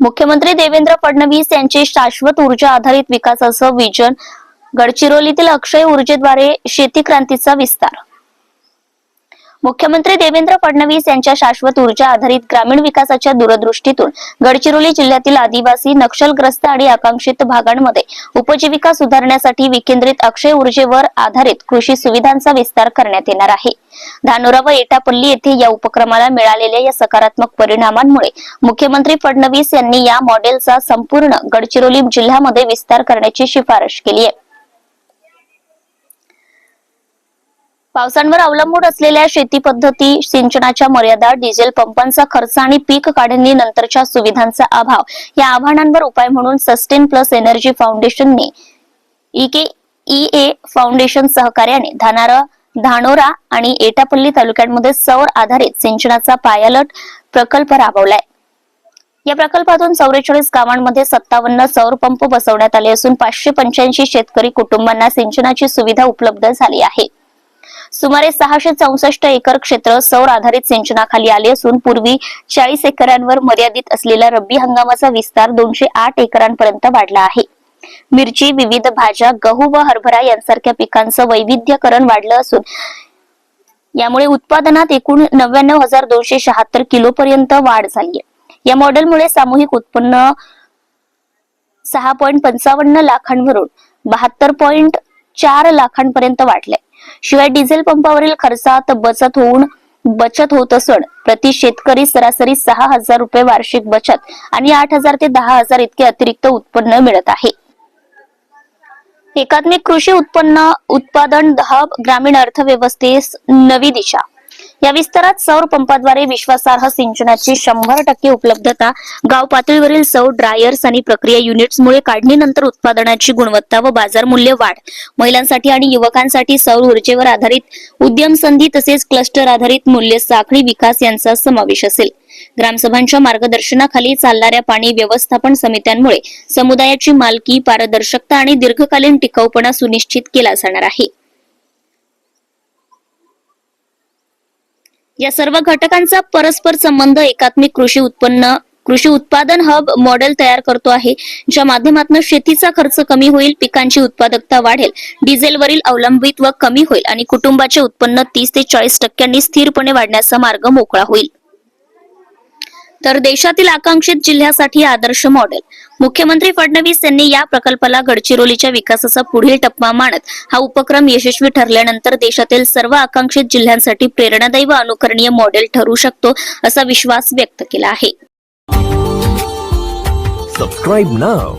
मुख्यमंत्री देवेंद्र फडणवीस यांचे शाश्वत ऊर्जा आधारित विकासाचं विजन गडचिरोलीतील अक्षय ऊर्जेद्वारे शेती क्रांतीचा विस्तार मुख्यमंत्री देवेंद्र फडणवीस यांच्या शाश्वत ऊर्जा आधारित ग्रामीण विकासाच्या दूरदृष्टीतून गडचिरोली जिल्ह्यातील आदिवासी नक्षलग्रस्त आणि आकांक्षित भागांमध्ये उपजीविका सुधारण्यासाठी विकेंद्रित अक्षय ऊर्जेवर आधारित कृषी सुविधांचा विस्तार करण्यात येणार आहे. धानोरा व एटापल्ली येथे या उपक्रमाला मिळालेल्या या सकारात्मक परिणामांमुळे मुख्यमंत्री फडणवीस यांनी या मॉडेलचा संपूर्ण गडचिरोली जिल्ह्यामध्ये विस्तार करण्याची शिफारस केली आहे. पावसांवर अवलंबून असलेल्या शेती पद्धती सिंचनाच्या मर्यादा डिझेल पंपांचा खर्च आणि पीक काढणी नंतरच्या सुविधांचा अभाव या आव्हानांवर उपाय म्हणून सस्टेन प्लस एनर्जी फाउंडेशनने इके ए फाउंडेशन सहकार्याने धानारा धानोरा आणि एटापल्ली तालुक्यांमध्ये सौर आधारित सिंचनाचा पायलट प्रकल्प राबवलाय. या प्रकल्पातून चौवेचाळीस गावांमध्ये सत्तावन्न सौर पंप बसवण्यात आले असून पाचशे पंच्याऐंशी शेतकरी कुटुंबांना सिंचनाची सुविधा उपलब्ध झाली आहे. सुमारे सहाशे चौसष्ट एकर क्षेत्र सौर आधारित सिंचनाखाली आले असून पूर्वी चाळीस एकरांवर मर्यादित असलेला रब्बी हंगामाचा विस्तार दोनशे आठ एकरांपर्यंत वाढला आहे. मिरची विविध भाज्या गहू व हरभरा यांसारख्या पिकांचं वैविध्यकरण वाढलं असून यामुळे उत्पादनात एकूण नव्याण्णव हजार दोनशे शहात्तर किलो पर्यंत वाढ झाली आहे. या मॉडेलमुळे सामूहिक उत्पन्न सहा पॉईंट पंचावन्न लाखांवरून बहात्तर पॉईंट चार लाखांपर्यंत वाढले शिवाय डिझेल पंपावरील खर्चात बचत होऊन बचत होत असून प्रति शेतकरी सरासरी सहा हजार रुपये वार्षिक बचत आणि आठ हजार ते दहा हजार इतके अतिरिक्त उत्पन्न मिळत आहे. एकात्मिक कृषी उत्पन्न उत्पादन हब ग्रामीण अर्थव्यवस्थेस नवी दिशा. या विस्तारात सौर पंपाद्वारे विश्वासार्ह सिंचनाची शंभर टक्के उपलब्धता गाव पातळीवरील सौर ड्रायर्स आणि प्रक्रिया युनिट्समुळे काढणीनंतर उत्पादनाची गुणवत्ता व बाजार मूल्य वाढ. महिलांसाठी आणि युवकांसाठी सौर ऊर्जेवर आधारित उद्यम संधी तसेच क्लस्टर आधारित मूल्य साखळी विकास यांचा समावेश असेल. ग्रामसभांच्या मार्गदर्शनाखाली चालणाऱ्या पाणी व्यवस्थापन समित्यांमुळे समुदायाची मालकी पारदर्शकता आणि दीर्घकालीन टिकाऊपणा सुनिश्चित केला जाणार आहे. या सर्व घटकांचा परस्पर संबंध एकात्मिक कृषी उत्पन्न कृषी उत्पादन हब मॉडेल तयार करतो आहे ज्या माध्यमातून शेतीचा खर्च कमी होईल पिकांची उत्पादकता वाढेल डिझेलवरील अवलंबित्व कमी होईल आणि कुटुंबाचे उत्पन्न तीस ते चाळीस टक्क्यांनी स्थिरपणे वाढण्याचा मार्ग मोकळा होईल. तर देशातील आकांक्षित जिल्ह्यासाठी आदर्श मॉडेल. मुख्यमंत्री फडणवीस यांनी या प्रकल्पाला गडचिरोलीच्या विकासाचा पुढील टप्पा मानत हा उपक्रम यशस्वी ठरल्यानंतर देशातील सर्व आकांक्षित जिल्ह्यांसाठी प्रेरणादायी व अनुकरणीय मॉडेल ठरू शकतो असा विश्वास व्यक्त केला आहे. Subscribe now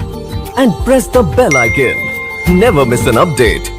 and press the bell icon never miss an update